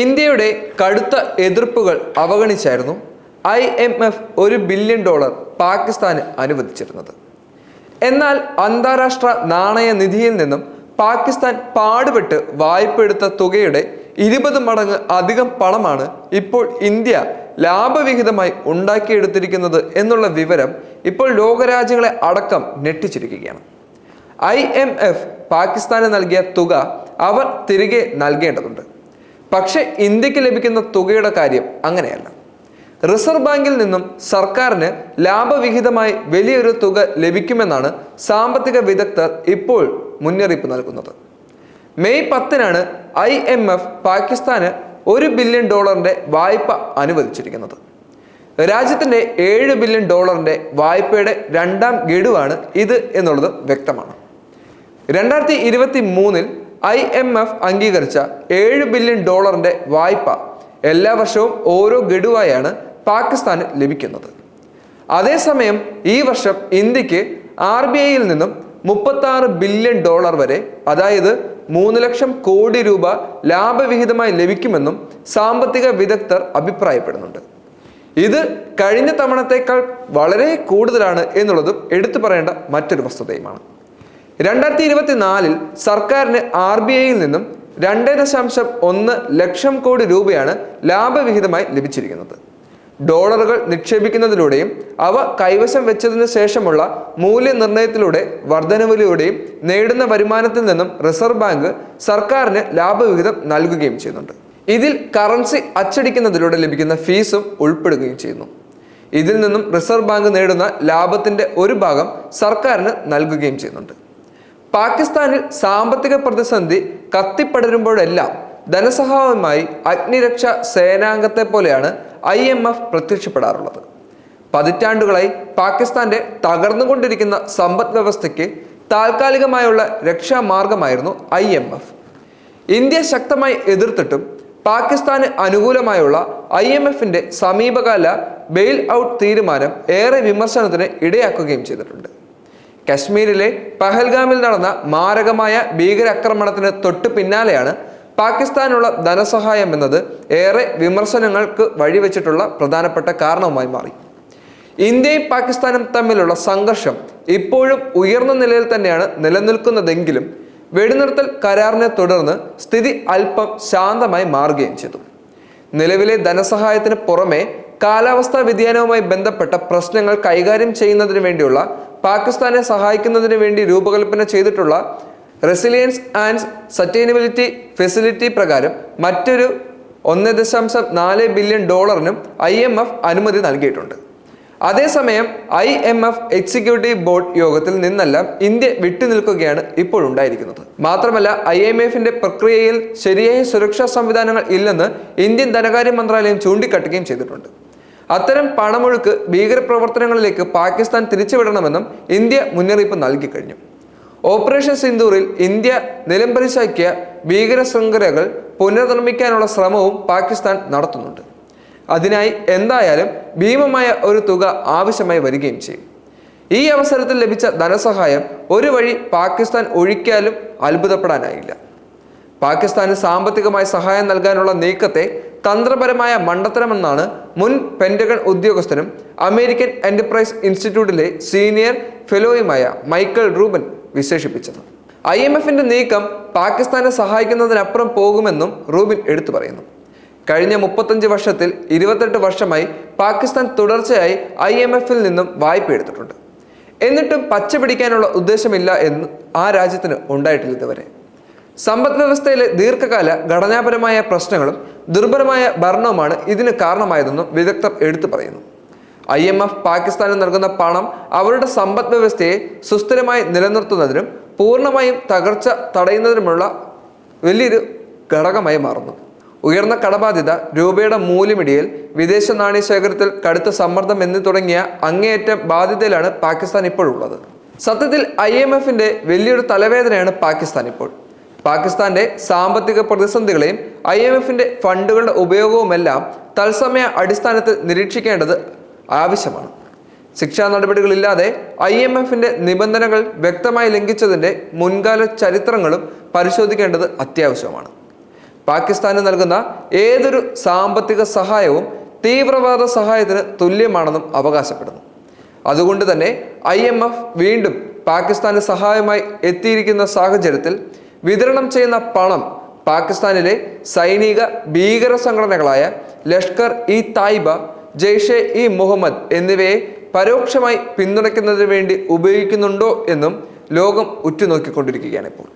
ഇന്ത്യയുടെ കടുത്ത എതിർപ്പുകൾ അവഗണിച്ചായിരുന്നു ഐ എം എഫ് ഒരു ബില്യൺ ഡോളർ പാകിസ്ഥാന് അനുവദിച്ചിരുന്നത്. എന്നാൽ അന്താരാഷ്ട്ര നാണയ നിധിയിൽ നിന്നും പാകിസ്ഥാൻ പാടുപെട്ട് വായ്പ എടുത്ത തുകയുടെ ഇരുപത് മടങ്ങ് അധികം പണമാണ് ഇപ്പോൾ ഇന്ത്യ ലാഭവിഹിതമായി ഉണ്ടാക്കിയെടുത്തിരിക്കുന്നത് എന്നുള്ള വിവരം ഇപ്പോൾ ലോകരാജ്യങ്ങളെ അടക്കം ഞെട്ടിച്ചിരിക്കുകയാണ്. ഐ എം എഫ് പാകിസ്ഥാന് നൽകിയ തുക അവർ തിരികെ നൽകേണ്ടതുണ്ട്. പക്ഷേ ഇന്ത്യയ്ക്ക് ലഭിക്കുന്ന തുകയുടെ കാര്യം അങ്ങനെയല്ല. റിസർവ് ബാങ്കിൽ നിന്നും സർക്കാരിന് ലാഭവിഹിതമായി വലിയൊരു തുക ലഭിക്കുമെന്നാണ് സാമ്പത്തിക വിദഗ്ധർ ഇപ്പോൾ മുന്നറിയിപ്പ് നൽകുന്നത്. മെയ് പത്തിനാണ് ഐ എം എഫ് പാകിസ്ഥാന് ഒരു ബില്യൺ ഡോളറിന്റെ വായ്പ അനുവദിച്ചിരിക്കുന്നത്. രാജ്യത്തിന്റെ ഏഴ് ബില്യൺ ഡോളറിന്റെ വായ്പയുടെ രണ്ടാം ഗഡുവാണ് ഇത് എന്നുള്ളത് വ്യക്തമാണ്. രണ്ടായിരത്തി ഇരുപത്തി മൂന്നിൽ ഐ എം എഫ് അംഗീകരിച്ച ഏഴ് ബില്യൺ ഡോളറിന്റെ വായ്പ എല്ലാ വർഷവും ഓരോ ഗഡുവായാണ് പാകിസ്ഥാന് ലഭിക്കുന്നത്. അതേസമയം ഈ വർഷം ഇന്ത്യയ്ക്ക് ആർ ബി ഐയിൽ നിന്നും മുപ്പത്തി ബില്യൺ ഡോളർ വരെ അതായത് മൂന്ന് ലക്ഷം കോടി രൂപ ലാഭവിഹിതമായി ലഭിക്കുമെന്നും സാമ്പത്തിക വിദഗ്ധർ അഭിപ്രായപ്പെടുന്നുണ്ട്. ഇത് കഴിഞ്ഞ തവണത്തേക്കാൾ വളരെ കൂടുതലാണ് എന്നുള്ളതും എടുത്തു പറയേണ്ട മറ്റൊരു വസ്തുതയുമാണ്. രണ്ടായിരത്തി ഇരുപത്തിനാലിൽ സർക്കാരിന് ആർ ബി ഐയിൽ നിന്നും രണ്ട് ദശാംശം ഒന്ന് ലക്ഷം കോടി രൂപയാണ് ലാഭവിഹിതമായി ലഭിച്ചിരിക്കുന്നത്. ഡോളറുകൾ നിക്ഷേപിക്കുന്നതിലൂടെയും അവ കൈവശം വെച്ചതിനു ശേഷമുള്ള മൂല്യനിർണയത്തിലൂടെ വർധനവിലൂടെയും നേടുന്ന വരുമാനത്തിൽ നിന്നും റിസർവ് ബാങ്ക് സർക്കാരിന് ലാഭവിഹിതം നൽകുകയും ചെയ്യുന്നുണ്ട്. ഇതിൽ കറൻസി അച്ചടിക്കുന്നതിലൂടെ ലഭിക്കുന്ന ഫീസും ഉൾപ്പെടുകയും ചെയ്യുന്നു. ഇതിൽ നിന്നും റിസർവ് ബാങ്ക് നേടുന്ന ലാഭത്തിന്റെ ഒരു ഭാഗം സർക്കാരിന് നൽകുകയും ചെയ്യുന്നുണ്ട്. പാകിസ്ഥാനിൽ സാമ്പത്തിക പ്രതിസന്ധി കത്തിപ്പടരുമ്പോഴെല്ലാം ധനസഹായവുമായി അഗ്നിരക്ഷ സേനാംഗത്തെ പോലെയാണ് ഐ എം എഫ് പ്രത്യക്ഷപ്പെടാറുള്ളത്. പതിറ്റാണ്ടുകളായി പാകിസ്ഥാന്റെ തകർന്നുകൊണ്ടിരിക്കുന്ന സമ്പദ് വ്യവസ്ഥയ്ക്ക് താൽക്കാലികമായുള്ള രക്ഷാമാർഗമായിരുന്നു ഐ എം എഫ്. ഇന്ത്യ ശക്തമായി എതിർത്തിട്ടും പാകിസ്ഥാന് അനുകൂലമായുള്ള ഐ എം എഫിന്റെ സമീപകാല ബെയിൽ ഔട്ട് തീരുമാനം ഏറെ വിമർശനത്തിന് ഇടയാക്കുകയും ചെയ്തിട്ടുണ്ട്. കശ്മീരിലെ പഹൽഗാമിൽ നടന്ന മാരകമായ ഭീകരാക്രമണത്തിന് തൊട്ടു പിന്നാലെയാണ് പാകിസ്ഥാനുള്ള ധനസഹായം എന്നത് ഏറെ വിമർശനങ്ങൾക്ക് വഴിവെച്ചിട്ടുള്ള പ്രധാനപ്പെട്ട കാരണവുമായി മാറി. ഇന്ത്യയും പാകിസ്ഥാനും തമ്മിലുള്ള സംഘർഷം ഇപ്പോഴും ഉയർന്ന നിലയിൽ തന്നെയാണ് നിലനിൽക്കുന്നതെങ്കിലും വെടിനിർത്തൽ കരാറിനെ തുടർന്ന് സ്ഥിതി അല്പം ശാന്തമായി മാറുകയും ചെയ്തു. നിലവിലെ ധനസഹായത്തിന് പുറമെ കാലാവസ്ഥാ വ്യതിയാനവുമായി ബന്ധപ്പെട്ട പ്രശ്നങ്ങൾ കൈകാര്യം ചെയ്യുന്നതിന് വേണ്ടിയുള്ള പാകിസ്ഥാനെ സഹായിക്കുന്നതിന് വേണ്ടി രൂപകൽപ്പന ചെയ്തിട്ടുള്ള റെസിലിയൻസ് ആൻഡ് സസ്റ്റൈനബിലിറ്റി ഫെസിലിറ്റി പ്രകാരം മറ്റൊരു ഒന്ന് ദശാംശം നാല് ബില്യൺ ഡോളറിനും ഐ എം എഫ് അനുമതി നൽകിയിട്ടുണ്ട്. അതേസമയം I M F executive board യോഗത്തിൽ നിന്നെല്ലാം ഇന്ത്യ വിട്ടുനിൽക്കുകയാണ് ഇപ്പോൾ ഉണ്ടായിരിക്കുന്നത് മാത്രമല്ല ഐ എം എഫിന്റെ പ്രക്രിയയിൽ ശരിയായ സുരക്ഷാ സംവിധാനങ്ങൾ ഇല്ലെന്ന് ഇന്ത്യൻ ധനകാര്യ മന്ത്രാലയം ചൂണ്ടിക്കാട്ടുകയും ചെയ്തിട്ടുണ്ട്. അത്തരം പണമൊഴുക്ക് ഭീകരപ്രവർത്തനങ്ങളിലേക്ക് പാകിസ്ഥാൻ തിരിച്ചുവിടണമെന്നും ഇന്ത്യ മുന്നറിയിപ്പ് നൽകി കഴിഞ്ഞു ഓപ്പറേഷൻ സിന്ദൂറിൽ ഇന്ത്യ നിലംപരിശാക്കിയ ഭീകര ശൃംഖലകൾ പുനർനിർമ്മിക്കാനുള്ള ശ്രമവും പാകിസ്ഥാൻ നടത്തുന്നുണ്ട്. അതിനായി എന്തായാലും ഭീമമായ ഒരു തുക ആവശ്യമായി വരികയും ചെയ്യും. ഈ അവസരത്തിൽ ലഭിച്ച ധനസഹായം ഒരു വഴി പാകിസ്ഥാൻ ഒഴിക്കാലും അത്ഭുതപ്പെടാനായില്ല. പാകിസ്ഥാന് സാമ്പത്തികമായി സഹായം നൽകാനുള്ള നീക്കത്തെ തന്ത്രപരമായ മണ്ടത്തരമെന്നാണ് മുൻ പെന്റഗൺ ഉദ്യോഗസ്ഥനും അമേരിക്കൻ എന്റർപ്രൈസ് ഇൻസ്റ്റിറ്റ്യൂട്ടിലെ സീനിയർ ഫെലോയുമായ മൈക്കൽ റൂബൻ വിശേഷിപ്പിച്ചത്. ഐ എം എഫിന്റെ നീക്കം പാകിസ്ഥാനെ സഹായിക്കുന്നതിനപ്പുറം പോകുമെന്നും റൂബിൻ എടുത്തു പറയുന്നു. കഴിഞ്ഞ മുപ്പത്തഞ്ച് വർഷത്തിൽ ഇരുപത്തെട്ട് വർഷമായി പാകിസ്ഥാൻ തുടർച്ചയായി ഐ എം എഫിൽ നിന്നും വായ്പ എടുത്തിട്ടുണ്ട്. എന്നിട്ടും പച്ച പിടിക്കാനുള്ള ഉദ്ദേശമില്ല എന്ന് ആ രാജ്യത്തിന് ഉണ്ടായിട്ടില്ല ഇതുവരെ. സമ്പദ് വ്യവസ്ഥയിലെ ദീർഘകാല ഘടനാപരമായ പ്രശ്നങ്ങളും ദുർബലമായ ഭരണവുമാണ് ഇതിന് കാരണമായതെന്നും വിദഗ്ധർ എടുത്തു പറയുന്നു. ഐ എം എഫ് പാകിസ്ഥാന് നൽകുന്ന പണം അവരുടെ സമ്പദ് വ്യവസ്ഥയെ സുസ്ഥിരമായി നിലനിർത്തുന്നതിനും പൂർണമായും തകർച്ച തടയുന്നതിനുമുള്ള വലിയൊരു ഘടകമായി മാറുന്നു. ഉയർന്ന കടബാധ്യത രൂപയുടെ മൂല്യമിടിയൽ വിദേശ നാണയ ശേഖരത്തിൽ കടുത്ത സമ്മർദ്ദം എന്നീ തുടങ്ങിയ അങ്ങേയറ്റം ബാധ്യതയിലാണ് പാകിസ്ഥാൻ ഇപ്പോഴുള്ളത്. സത്യത്തിൽ ഐ എം എഫിന്റെ വലിയൊരു തലവേദനയാണ് പാകിസ്ഥാൻ ഇപ്പോൾ. പാകിസ്ഥാന്റെ സാമ്പത്തിക പ്രതിസന്ധികളെയും ഐ എം എഫിന്റെ ഫണ്ടുകളുടെ ഉപയോഗവുമെല്ലാം തത്സമയ അടിസ്ഥാനത്തിൽ നിരീക്ഷിക്കേണ്ടത് ആവശ്യമാണ്. ശിക്ഷാ നടപടികളില്ലാതെ ഐ എം എഫിന്റെ നിബന്ധനകൾ വ്യക്തമായി ലംഘിച്ചതിന്റെ മുൻകാല ചരിത്രങ്ങളും പരിശോധിക്കേണ്ടത് അത്യാവശ്യമാണ്. പാകിസ്ഥാന് നൽകുന്ന ഏതൊരു സാമ്പത്തിക സഹായവും തീവ്രവാദ സഹായത്തിന് തുല്യമാണെന്നും അവകാശപ്പെടുന്നു. അതുകൊണ്ട് തന്നെ ഐ വീണ്ടും പാകിസ്ഥാന് സഹായമായി എത്തിയിരിക്കുന്ന സാഹചര്യത്തിൽ വിതരണം ചെയ്യുന്ന പണം പാകിസ്ഥാനിലെ സൈനിക ഭീകര സംഘടനകളായ ലഷ്കർ ഇ തായിബ ജെയ്ഷെ ഇ മുഹമ്മദ് എന്നിവയെ പരോക്ഷമായി പിന്തുണയ്ക്കുന്നതിന് വേണ്ടി ഉപയോഗിക്കുന്നുണ്ടോ എന്നും ലോകം ഉറ്റുനോക്കിക്കൊണ്ടിരിക്കുകയാണ് ഇപ്പോൾ.